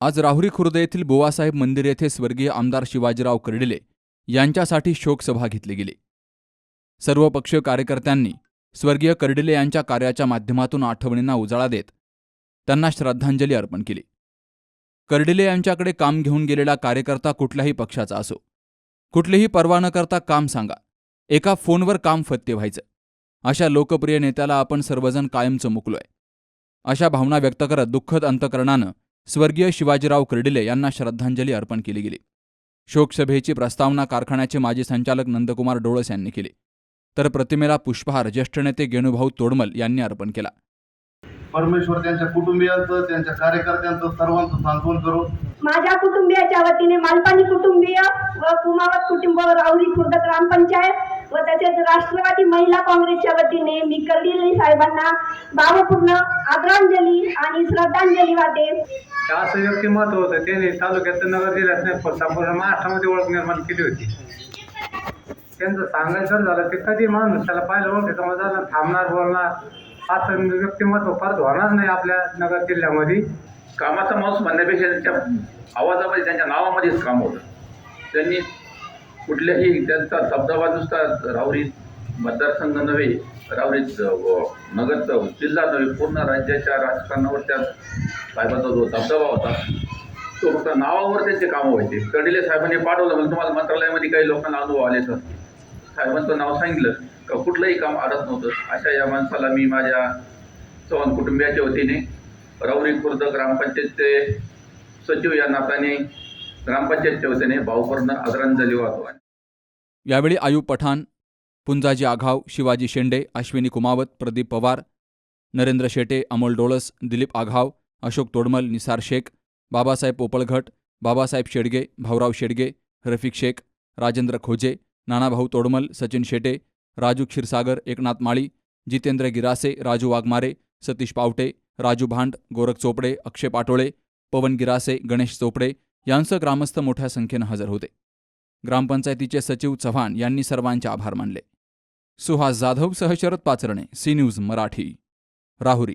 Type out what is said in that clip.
आज राहुरी खुर्द येथील बोवासाहेब मंदिर येथे स्वर्गीय आमदार शिवाजीराव कर्डिले यांच्यासाठी शोकसभा घेतली गेली. सर्व पक्षीय कार्यकर्त्यांनी स्वर्गीय कर्डिले यांच्या कार्याच्या माध्यमातून आठवणींना उजाळा देत त्यांना श्रद्धांजली अर्पण केली. कर्डिले यांच्याकडे काम घेऊन गेलेला कार्यकर्ता कुठल्याही पक्षाचा असो. कुठलीही पर्वा न करता काम सांगा. एका फोनवर काम फत्ते व्हायचं. अशा लोकप्रिय नेत्याला आपण सर्वजण कायम चमुकलोय. अशा भावना व्यक्त करत दुःखद अंतकरणानं स्वर्गीय शिवाजीराव कर्डिले यांना श्रद्धांजली अर्पण केली गेली. शोकसभेची प्रस्तावना कारखान्याचे माजी संचालक नंदकुमार डोळस यांनी केली. तर प्रतिमेला पुष्पहार ज्येष्ठ नेते गेणुभाऊ तोडमल यांनी अर्पण केला. परमेश्वर त्यांच्या कुटुंबियांचं त्यांच्या कार्यकर्त्यांचं सर्वांचं सांत्वन करो. माझ्या कुटुंबियाच्या वतीने मालपाणी कुटुंबीय व कुमावत कुटुंब राहुरी खुर्द ग्रामपंचायत व तसेच राष्ट्रवादी महिला काँग्रेसच्या वतीने मी कर्दिले साहेबांना भावपूर्ण आदरांजली आणि श्रद्धांजली वाटेल हे असं व्यक्तिमत्व होतं? त्याने तालुक्यात नगर जिल्ह्यात नाही पण संपूर्ण महाराष्ट्रामध्ये ओळख निर्माण केली होती. त्यांचं सांगायचं झालं ते कधी माणूस त्याला पाहिलं ओळख समजा थांबणार बोलणार. असं व्यक्तिमत्व परत होणार नाही आपल्या नगर जिल्ह्यामध्ये. कामाचा माणूस म्हणण्यापेक्षा त्यांच्या आवाजामध्ये त्यांच्या नावामध्येच काम होतं. त्यांनी कुठल्याही त्यांचा दबदबा नुसता रावरीत मतदारसंघ नव्हे राहुरी नगर जिल्हा नव्हे पूर्ण राज्याच्या राजकारणावर त्या साहेबांचा जो दबदबा होता तो फक्त नावावर त्यांचे कामं व्हायचे. कडिले साहेबांनी पाठवलं म्हणजे तुम्हाला मंत्रालयामध्ये काही लोकांना अनुभव आले तर. साहेबांचं नाव सांगितलं का कुठलंही काम अडत नव्हतं. अशा या माणसाला मी माझ्या चव्हाण कुटुंबियाच्या वतीने राऊरी खुर्द ग्रामपंचायतचे सचिव या नात्याने ग्रामपंचायतच्या वतीने भाऊपूर्ण आदरांजली वाहतो यावेळी आयुब पठाण पुंजाजी आघाव शिवाजी शेंडे अश्विनी कुमावत प्रदीप पवार नरेंद्र शेटे अमोल डोळस दिलीप आघाव अशोक तोडमल निसार शेख बाबासाहेब पोपळघट बाबासाहेब शेडगे भाऊराव शेडगे रफिक शेख राजेंद्र खोजे नानाभाऊ तोडमल सचिन शेटे राजू क्षीरसागर एकनाथ माळी जितेंद्र गिरासे राजू वाघमारे सतीश पावटे राजू भांड गोरख चोपडे अक्षय पाटोळे पवन गिरासे गणेश चोपडे यांसह ग्रामस्थ मोठ्या संख्येनं हजर होते. ग्रामपंचायतीचे सचिव चव्हाण यांनी सर्वांचे आभार मानले. सुहास जाधव सह शरद पाचरणे सी न्यूज मराठी राहुरी.